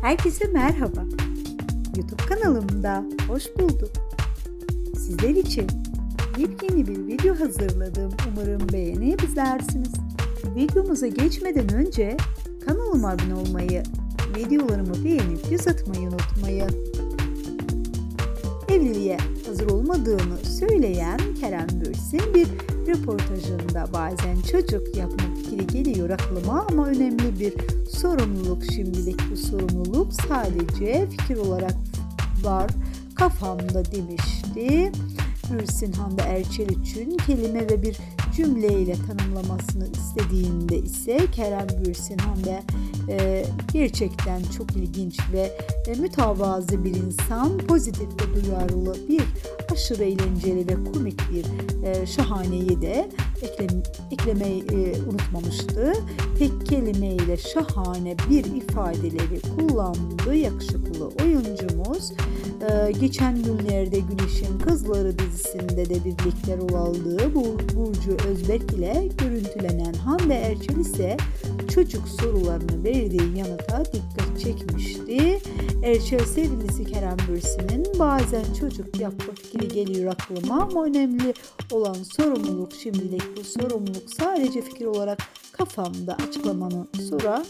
Herkese merhaba. YouTube kanalımda hoş bulduk. Sizler için yepyeni bir video hazırladım. Umarım beğenebilirsiniz. Videomuza geçmeden önce kanalıma abone olmayı, videolarımı beğenip göz atmayı unutmayın. Evliliğe hazır olmadığını söyleyen Kerem Bürsin bir röportajında bazen çocuk yapma fikri geliyor aklıma ama önemli bir sorumluluk şimdilik bu sorumluluk sadece fikir olarak var kafamda demişti. Bürsin Hande Erçel için kelime ve bir cümleyle tanımlamasını istediğinde ise Kerem Bürsin Hande e, gerçekten çok ilginç ve e, mütevazı bir insan, pozitif ve duyarlı bir aşırı eğlenceli ve komik bir e, şahaneyi de eklem, eklemeyi e, unutmamıştı. Tek kelimeyle şahane bir ifadeleri kullandığı yakışıklı oyuncumuz e, geçen günlerde Güneş'in Kızları dizisinde de birlikte rol aldığı Bur- Burcu Özbek ile görüntülenen Hande Erçel ise çocuk sorularını verdiği yanıta dikkat çekmişti. Erçel sevgilisi Kerem Bürsin'in bazen çocuk yapma fikri geliyor aklıma ama önemli olan sorumluluk şimdilik bu sorumluluk sadece fikir olarak kafamda açıklamanın sonra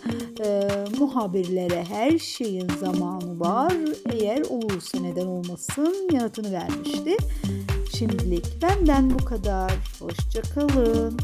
e, muhabirlere her şeyin zamanı var eğer olursa neden olmasın yanıtını vermişti. Şimdilik benden bu kadar. Hoşçakalın.